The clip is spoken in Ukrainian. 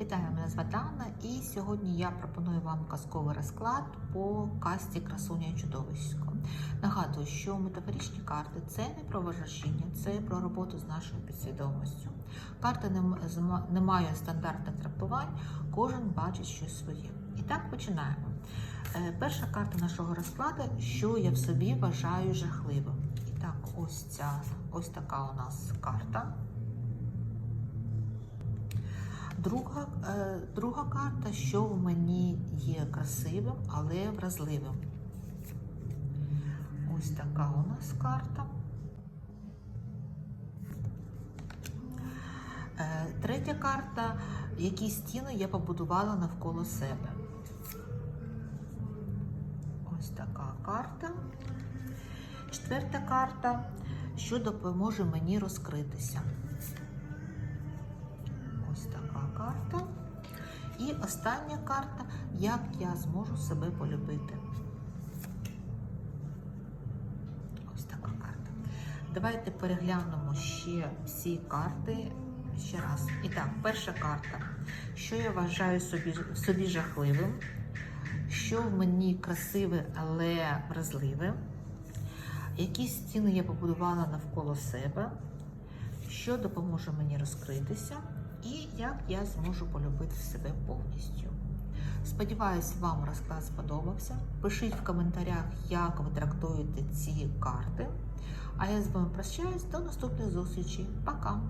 Вітаю, мене звати Анна, і сьогодні я пропоную вам казковий розклад по касті Красуня і чудовисько. Нагадую, що метафоричні карти це не про вожачіння, це про роботу з нашою підсвідомістю. Карти не, м- зма- не мають стандартних трактувань, кожен бачить щось своє. І так починаємо. Е, Перша карта нашого розкладу, що я в собі вважаю жахливим. І так, ось ця, ось така у нас карта. Друга, е, друга карта, що в мені є красивим, але вразливим. Ось така у нас карта. Е, третя карта, які стіни я побудувала навколо себе. Ось така карта. Четверта карта, що допоможе мені розкритися. Карта. І остання карта, як я зможу себе полюбити. Ось така карта. Давайте переглянемо ще всі карти ще раз. І так, перша карта. Що я вважаю собі, собі жахливим, що в мені красиве, але вразливе. Які стіни я побудувала навколо себе, що допоможе мені розкритися, як я зможу полюбити себе повністю. Сподіваюсь, вам розклад сподобався. Пишіть в коментарях, як ви трактуєте ці карти. А я з вами прощаюсь до наступної зустрічі. Пока!